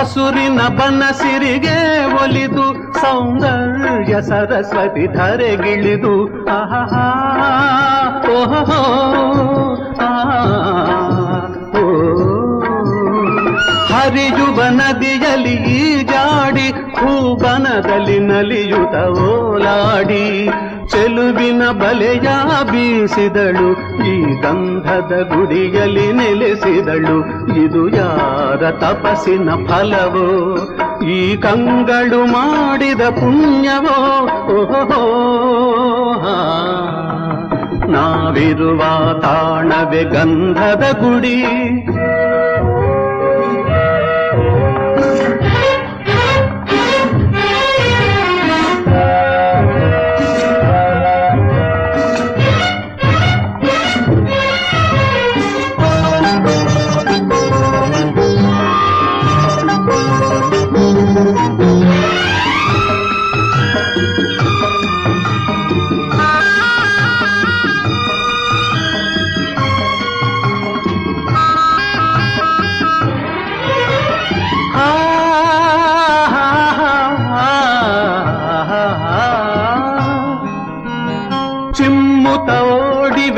ಹಸುರಿನ ಬನಸಿರಿಗೆ ಒಲಿದು ಸೌಂದರ್ಯ ಸರಸ್ವತಿ ಧರೆಗಿಳಿದು ಆಹಾ ಓಹೋ. ಹರಿಯುವ ನದಿಯಲ್ಲಿ ಈಜಾಡಿ ಹೂಬನದಲ್ಲಿ ನಲಿಯುತ ಓಲಾಡಿ ಚೆಲುವಿನ ಬಲೆಯ ಬೀಸಿದಳು, ಈ ಗಂಧದ ಗುಡಿಯಲ್ಲಿ ನೆಲೆಸಿದಳು, ಇದು ಯಾರ ತಪಸ್ಸಿನ ಫಲವೋ? ಈ ಕಂಗಳು ಮಾಡಿದ ಪುಣ್ಯವೋ? ಓಹೋ ನಾವಿರುವ ತಾಣವೇ ಗಂಧದ ಗುಡಿ.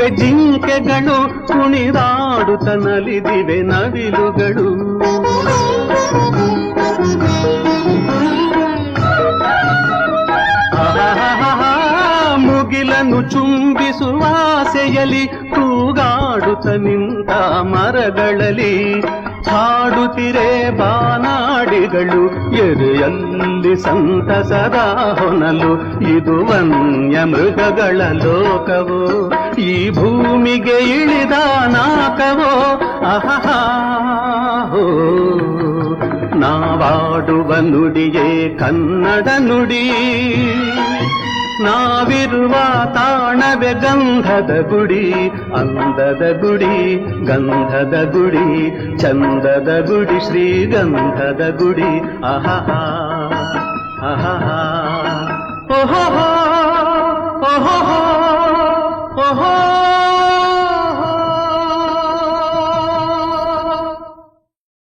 ಓಡಿವೆ ಜಿಂಕೆಗಳು ಕುಣಿದಾಡುತ್ತ ನಲಿದಿವೆ ನವಿಲುಗಳು. ಮುಗಿಲನ್ನು ಚುಂಬಿಸುವ ಆಸೆಯಲಿ ತೂಗಾಡುತ್ತ ನಿಂತ ಮರಗಳಲ್ಲಿ ಹಾಡುತ್ತಿರೆ ಬಾನಾಡಿಗಳು, ಎದೆಯಲ್ಲಿ ಸಂತಸದ ಹೊನಲು ಇದು ವನ್ಯ ಮೃಗಗಳ ಲೋಕವೋ? ಈ ಭೂಮಿಗೆ ಇಳಿದ ನಾಕವೋ? ಆಹಾ ಹೋ. ನಾವಾಡುವ ನುಡಿಯೇ ಕನ್ನಡ ನುಡಿ. ನಾವಿರುವ ತಾಣವೆ ಗಂಧದ ಗುಡಿ, ಅಂದದ ಗುಡಿ, ಗಂಧದ ಗುಡಿ, ಚಂದದ ಗುಡಿ ಶ್ರೀ ಗಂಧದ ಗುಡಿ ಅಹಹ ಅಹಹ ಓಹೋ ಓಹೋ ಓಹೋ.